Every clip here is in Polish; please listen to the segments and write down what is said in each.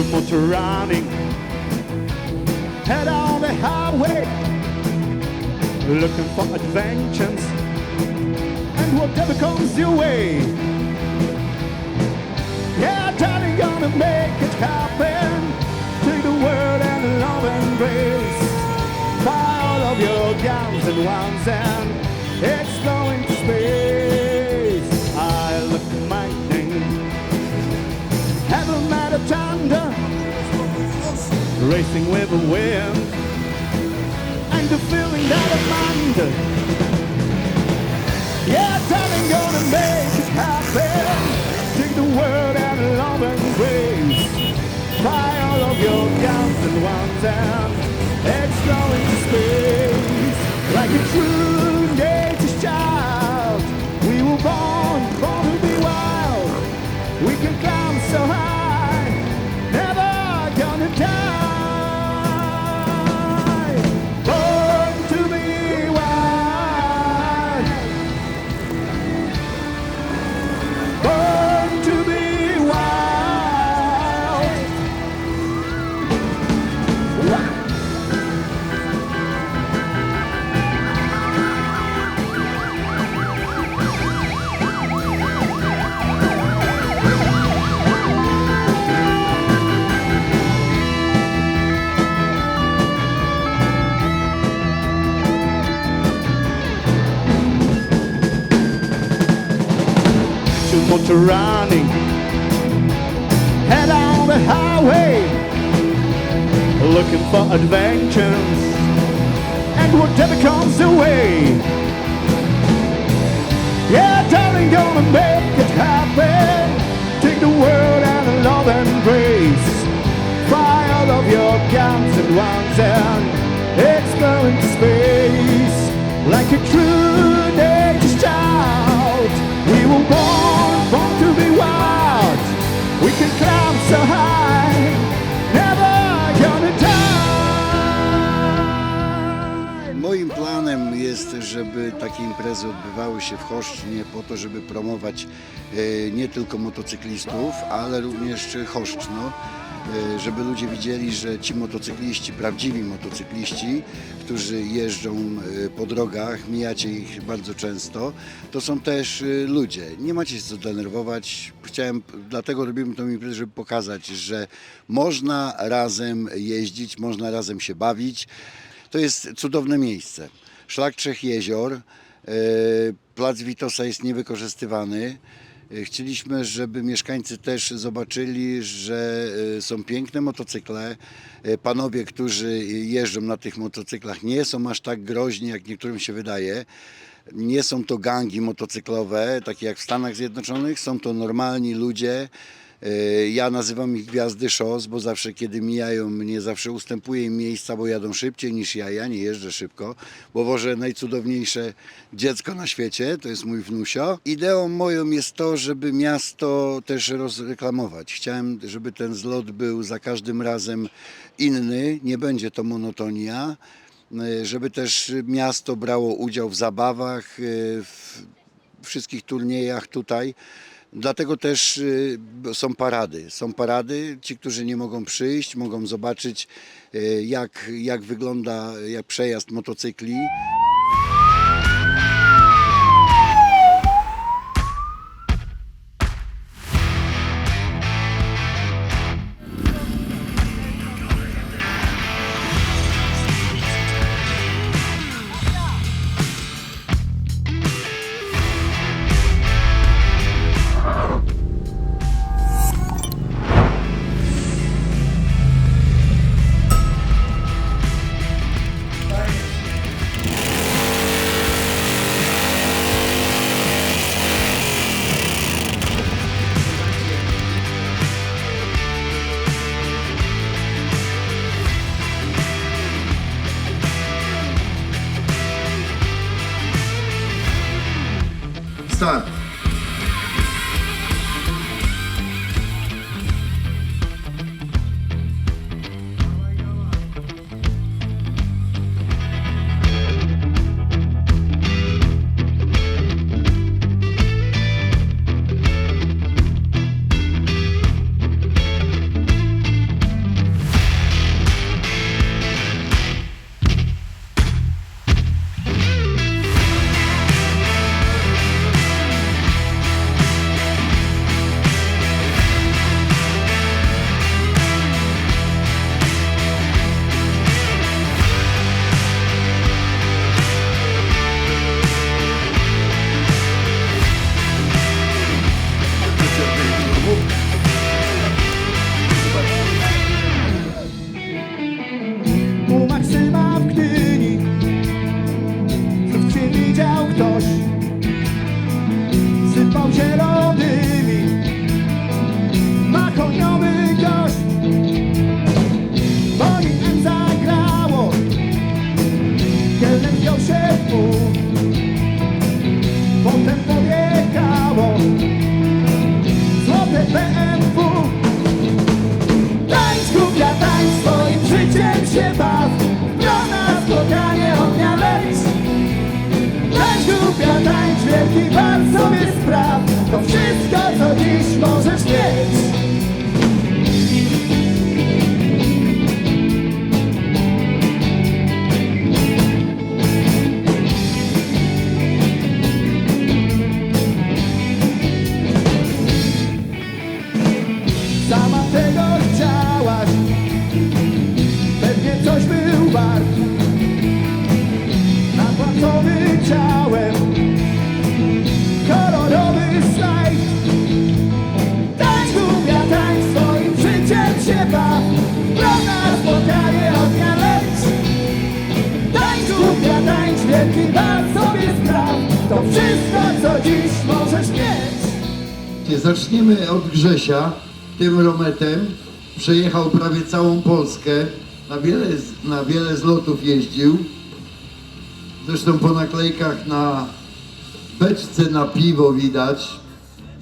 Two motor running, head on the highway, looking for adventures and whatever comes your way. Yeah, darling, gonna make it happen. Take the world and love and grace. Fire all of your guns and ones and explode racing with the wind, and the feeling that I'm under. Yeah, darling, gonna make it happen. Take the world and love and grace. Try all of your guns and ones and Running, head on the highway, looking for adventures and whatever comes your way. Yeah, darling, gonna make it happen. Take the world and love and grace. Fly all of your guns and ones and explode into space like a true planem jest, żeby takie imprezy odbywały się w Choszcznie po to, żeby promować e, nie tylko motocyklistów, ale również Choszczno, e, żeby ludzie widzieli, że ci motocykliści, prawdziwi motocykliści, którzy jeżdżą e, po drogach, mijacie ich bardzo często, to są też ludzie. Nie macie się co denerwować. Chciałem, dlatego robimy tą imprezę, żeby pokazać, że można razem jeździć, można razem się bawić. To jest cudowne miejsce. Szlak Trzech Jezior, e, plac Witosa jest niewykorzystywany. E, Chcieliśmy, żeby mieszkańcy też zobaczyli, że e, są piękne motocykle. Panowie, którzy jeżdżą na tych motocyklach, nie są aż tak groźni, jak niektórym się wydaje. Nie są to gangi motocyklowe, takie jak w Stanach Zjednoczonych. Są to normalni ludzie. E, Ja nazywam ich gwiazdy szos, bo zawsze kiedy mijają mnie, zawsze ustępuję im miejsca, bo jadą szybciej niż ja. Ja nie jeżdżę szybko, bo wożę najcudowniejsze dziecko na świecie, to jest mój wnusio. Ideą moją jest to, żeby miasto też rozreklamować. Chciałem, żeby ten zlot był za każdym razem inny, nie będzie to monotonia, e, żeby też miasto brało udział w zabawach, e, w wszystkich turniejach tutaj. Dlatego też y, są parady. Są parady. Ci, którzy nie mogą przyjść, mogą zobaczyć, y, jak, jak wygląda jak przejazd motocykli. time. Zaczniemy od Grzesia. Tym rometem przejechał prawie całą Polskę. Na wiele, na wiele zlotów jeździł. Zresztą po naklejkach na beczce na piwo widać.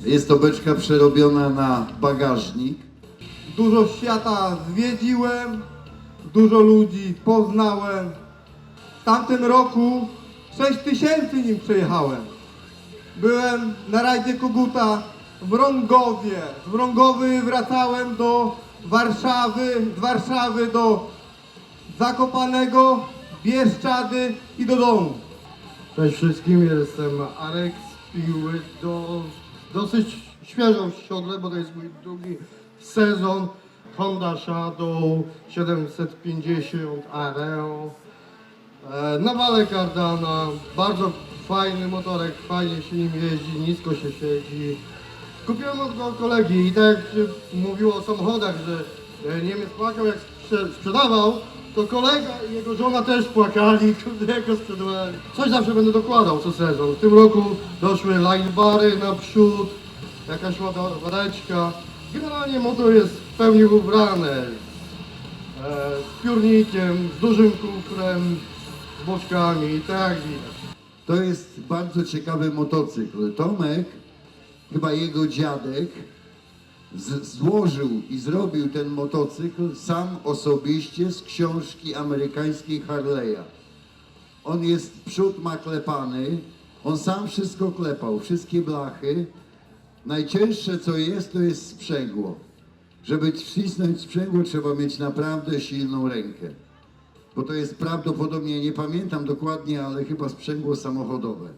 Jest to beczka przerobiona na bagażnik. Dużo świata zwiedziłem, dużo ludzi poznałem. W tamtym roku 6 tysięcy nim przejechałem. Byłem na rajdzie Koguta w Rągowie. Z Rągowy wracałem do Warszawy, z Warszawy do Zakopanego, Bieszczady i do domu. Cześć wszystkim, jestem Arek z Piły. Do, dosyć świeżo w siodle, bo to jest mój drugi sezon. Honda Shadow 750 Areo. E, na wale Cardana, bardzo fajny motorek, fajnie się nim jeździ, nisko się siedzi. Kupiłem od go kolegi i tak jak się mówiło o samochodach, że e, Niemiec płakał jak sprze- sprzedawał, to kolega i jego żona też płakali, kurde jak go sprzedawali. Coś zawsze będę dokładał co sezon. W tym roku doszły line bary naprzód, jakaś łada- ładeczka. Generalnie motor jest w pełni ubrany. E, z piórnikiem, z dużym kufrem, z boczkami i tak widać. To jest bardzo ciekawy motocykl. Tomek, chyba jego dziadek, złożył i zrobił ten motocykl sam osobiście z książki amerykańskiej Harley'a. On jest, przód ma klepany, on sam wszystko klepał, wszystkie blachy. Najcięższe co jest, to jest sprzęgło. Żeby wcisnąć sprzęgło trzeba mieć naprawdę silną rękę bo to jest prawdopodobnie, nie pamiętam dokładnie, ale chyba sprzęgło samochodowe.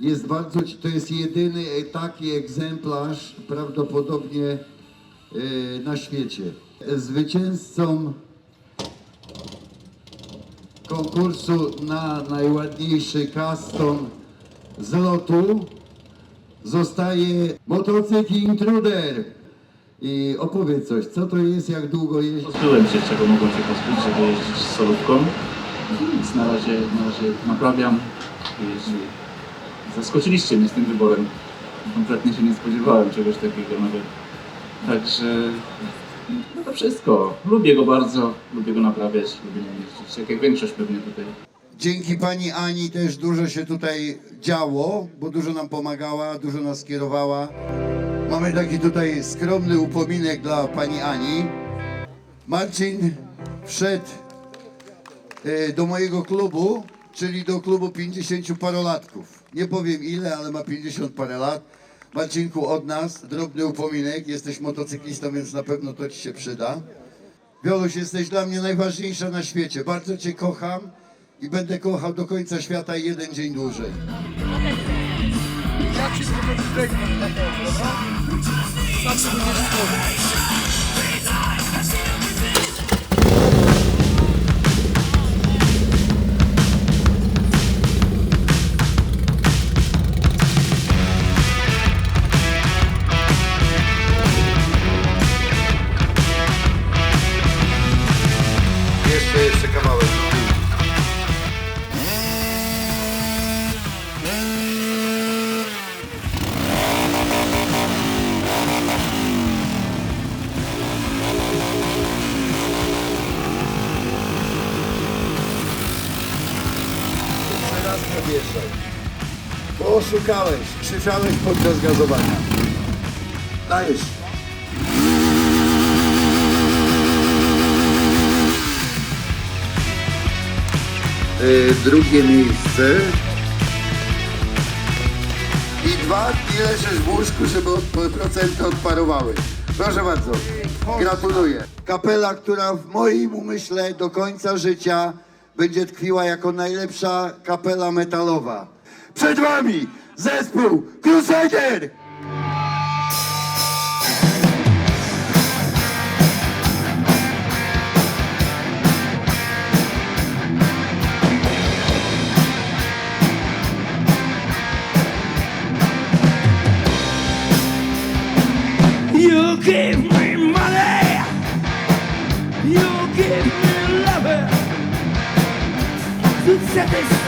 Jest bardzo, to jest jedyny e, taki egzemplarz prawdopodobnie e, na świecie. Zwycięzcą konkursu na najładniejszy custom z lotu zostaje motocykl Intruder. I opowiedz coś, co to jest, jak długo jeździ? Pozbyłem się, czego mogłem się pozbyć, żeby jeździć z solówką. Więc na razie, na razie naprawiam. Jeździ. Zaskoczyliście mnie z tym wyborem. Kompletnie się nie spodziewałem czegoś takiego nawet. Także no to wszystko. Lubię go bardzo, lubię go naprawiać, lubię nim jeździć. Tak jak większość pewnie tutaj. Dzięki pani Ani też dużo się tutaj działo, bo dużo nam pomagała, dużo nas kierowała. Mamy taki tutaj skromny upominek dla pani Ani. Marcin wszedł e, do mojego klubu, czyli do klubu 50 parolatków. Nie powiem ile, ale ma 50 parę lat. Marcinku, od nas drobny upominek. Jesteś motocyklistą, więc na pewno to ci się przyda. Wioluś, jesteś dla mnie najważniejsza na świecie. Bardzo Cię kocham i będę kochał do końca świata i jeden dzień dłużej. Szukałeś? Krzyczałeś podczas gazowania. Dajesz. Y, drugie miejsce. I dwa, i leżysz w łóżku, żeby od- procenty odparowały. Proszę bardzo, gratuluję. Kapela, która w moim umyśle do końca życia będzie tkwiła jako najlepsza kapela metalowa. Przed wami zespół Crusader! You give me money, you give me love, to satisfaction.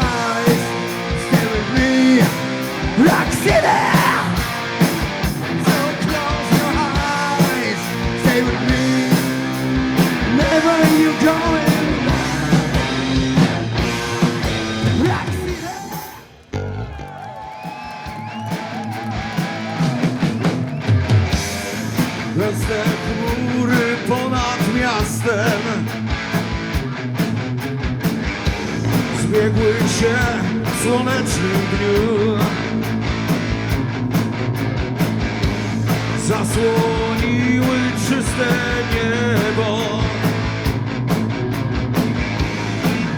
się w słonecznym dniu. Zasłoniły czyste niebo.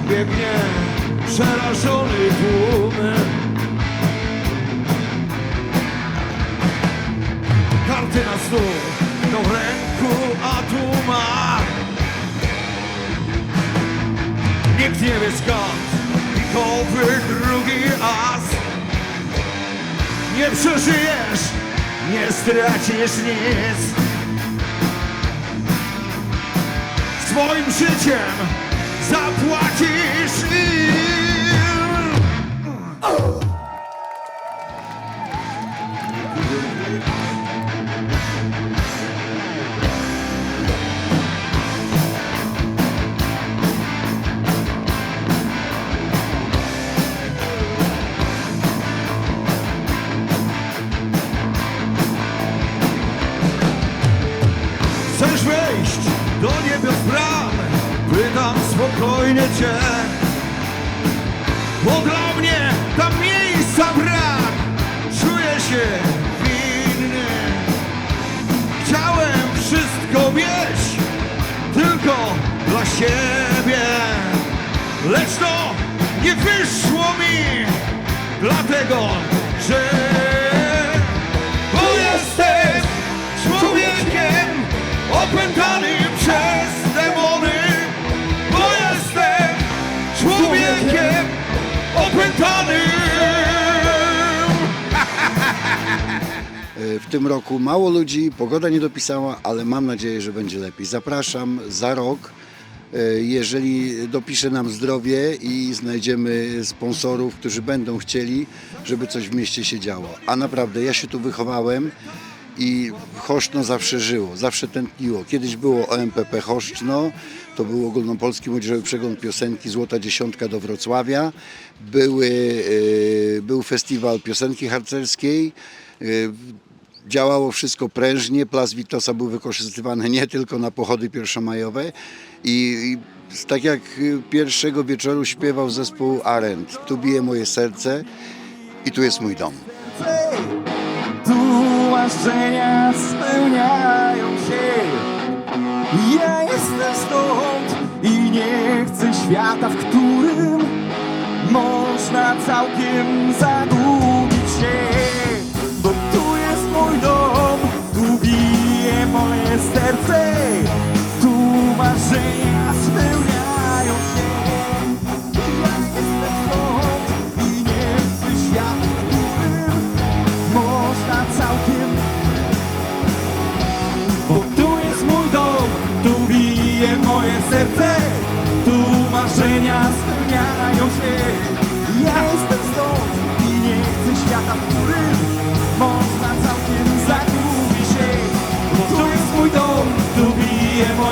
Biegnie przerażony tłum. Karty na stół Do ręku atu ma. Nikt nie wie skąd Pikowy drugi as Nie przeżyjesz Nie stracisz nic. Swoim życiem Zapłacisz. im Chcesz wejść do niebios bram Pytam spokojnie cię. Bo dla mnie tam miejsca brak. Czuję się winny. Chciałem wszystko mieć Tylko dla siebie. Lecz to nie wyszło mi Dlatego, że opętanym przez demony Bo jestem człowiekiem opętanym E, W tym roku mało ludzi, pogoda nie dopisała, ale mam nadzieję, że będzie lepiej. Zapraszam za rok, e, jeżeli dopisze nam zdrowie i znajdziemy sponsorów, którzy będą chcieli, żeby coś w mieście się działo. A naprawdę, ja się tu wychowałem i Choszczno zawsze żyło, zawsze tętniło. Kiedyś było OMPP Choszczno, to był ogólnopolski młodzieżowy przegląd piosenki Złota Dziesiątka do Wrocławia. Były, e, był festiwal piosenki harcerskiej. e, Działało wszystko prężnie, Plac Witosa był wykorzystywany nie tylko na pochody pierwszomajowe i, i tak jak y, pierwszego wieczoru śpiewał zespół Arendt. Tu bije moje serce i tu jest mój dom. Marzenia spełniają się. Ja jestem stąd i nie chcę świata, w którym Można całkiem zagubić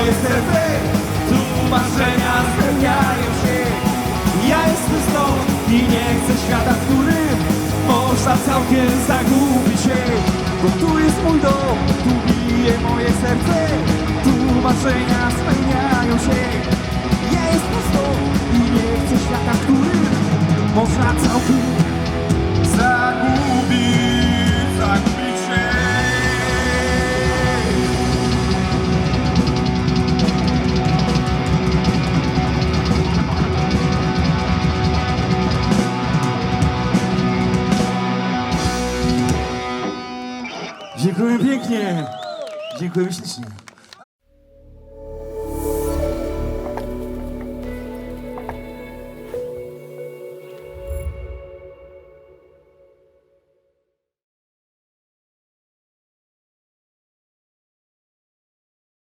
moje serce Tu marzenia spełniają się. Ja jestem stąd i nie chcę świata, w którym Można całkiem zagubić się. Bo tu jest mój dom, tu bije moje serce Tu marzenia spełniają się. Ja jestem stąd i nie chcę świata, w którym Można całkiem zagubić, zagubić się Dziękuję pięknie. Dziękuję ślicznie.